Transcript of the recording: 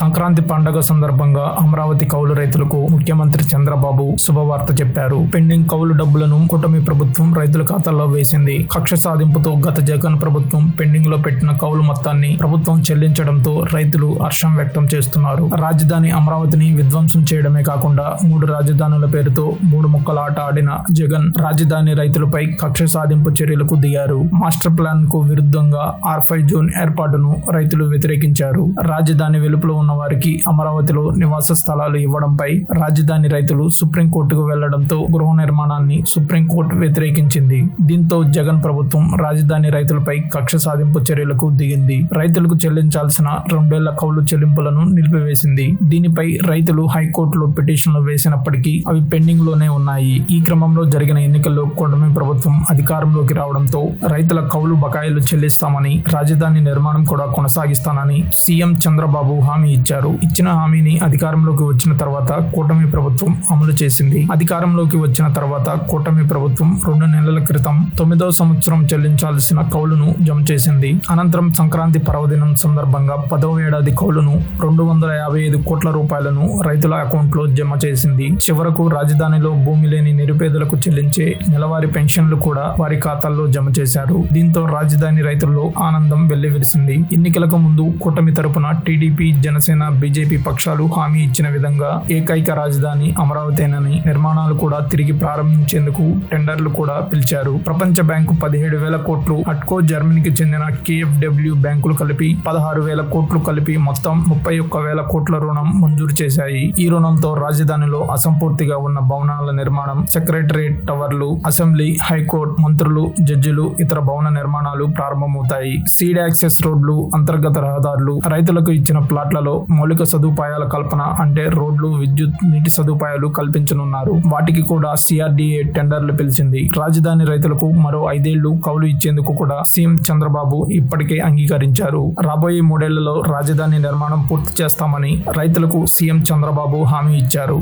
సంక్రాంతి పండగ సందర్భంగా అమరావతి కౌలు రైతులకు ముఖ్యమంత్రి చంద్రబాబు శుభవార్త చెప్పారు. పెండింగ్ కౌలు డబ్బులను కూటమి ప్రభుత్వం రైతుల ఖాతాల్లో వేసింది. కక్ష సాధింపుతో గత జగన్ ప్రభుత్వం పెండింగ్లో పెట్టిన కౌలు మొత్తాన్ని ప్రభుత్వం చెల్లించడంతో రైతులు హర్షం వ్యక్తం చేస్తున్నారు. రాజధాని అమరావతిని విధ్వంసం చేయడమే కాకుండా మూడు రాజధానుల పేరుతో మూడు ముక్కల ఆట ఆడిన జగన్ రాజధాని రైతులపై కక్ష సాధింపు చర్యలకు దిగారు. మాస్టర్ ప్లాన్కు విరుద్ధంగా ఆర్ ఫైవ్ జోన్ ఏర్పాటును రైతులు వ్యతిరేకించారు. రాజధాని వెలుపల ఉన్న ఉన్న వారికి అమరావతిలో నివాస స్థలాలు ఇవ్వడంపై రాజధాని రైతులు సుప్రీంకోర్టుకు వెళ్ళడంతో గృహ నిర్మాణాన్ని సుప్రీంకోర్టు వ్యతిరేకించింది. దీంతో జగన్ ప్రభుత్వం రాజధాని రైతులపై కక్ష సాధింపు చర్యలకు దిగింది. రైతులకు చెల్లించాల్సిన రెండేళ్ళ కౌలు చెల్లింపులను నిలిపివేసింది. దీనిపై రైతులు హైకోర్టులో పిటిషన్లు వేసినప్పటికీ అవి పెండింగ్లోనే ఉన్నాయి. ఈ క్రమంలో జరిగిన ఎన్నికల్లో కూటమి ప్రభుత్వం అధికారంలోకి రావడంతో రైతుల కౌలు బకాయిలు చెల్లిస్తామని రాజధాని నిర్మాణం కూడా కొనసాగిస్తానని సీఎం చంద్రబాబు హామీ ఇచ్చారు. ఇచ్చిన హామీని అధికారంలోకి వచ్చిన తర్వాత కూటమి ప్రభుత్వం అమలు చేసింది. అధికారంలోకి వచ్చిన తర్వాత కూటమి ప్రభుత్వం రెండు నెలల క్రితం తొమ్మిదో సంవత్సరం చెల్లించాల్సిన కౌలును జమ చేసింది. అనంతరం సంక్రాంతి పర్వదినం సందర్భంగా పదవ ఏడాది కౌలును రెండు వందల యాభై ఐదు కోట్ల రూపాయలను రైతుల అకౌంట్లో జమ చేసింది. చివరకు రాజధానిలో భూమి లేని నిరుపేదలకు చెల్లించే నెలవారీ పెన్షన్లు కూడా వారి ఖాతాల్లో జమ చేశారు. దీంతో రాజధాని రైతుల్లో ఆనందం వెల్లివిరిసింది. ఎన్నికలకు ముందు కూటమి తరపున టీడీపీ జనసేన బీజేపీ పక్షాలు హామీ ఇచ్చిన విధంగా ఏకైక రాజధాని అమరావతేనని నిర్మాణాలు కూడా తిరిగి ప్రారంభించేందుకు టెండర్లు కూడా పిలిచారు. ప్రపంచ బ్యాంకు పదిహేడు వేల కోట్లు అట్కో జర్మనీకి చెందిన కేఎఫ్డబ్ల్యూ బ్యాంకులు కలిపి పదహారు వేల కోట్లు కలిపి మొత్తం ముప్పై ఒక్క వేల కోట్ల రుణం మంజూరు చేశాయి. ఈ రుణంతో రాజధానిలో అసంపూర్తిగా ఉన్న భవనాల నిర్మాణం సెక్రటరేట్ టవర్లు అసెంబ్లీ హైకోర్టు మంత్రులు జడ్జిలు ఇతర భవన నిర్మాణాలు ప్రారంభమవుతాయి. సీడ్ యాక్సెస్ రోడ్లు అంతర్గత రహదారులు రైతులకు ఇచ్చిన ప్లాట్లలో మౌలిక సదుపాయాల కల్పన అంటే రోడ్లు విద్యుత్ నీటి సదుపాయాలు కల్పించనున్నారు. వాటికి కూడా సిఆర్డీఏ టెండర్లు పిలిచింది. రాజధాని రైతులకు మరో ఐదేళ్ళు కౌలు ఇచ్చేందుకు కూడా సీఎం చంద్రబాబు ఇప్పటికే అంగీకరించారు. రాబోయే మూడేళ్ళలో రాజధాని నిర్మాణం పూర్తి చేస్తామని రైతులకు సీఎం చంద్రబాబు హామీ ఇచ్చారు.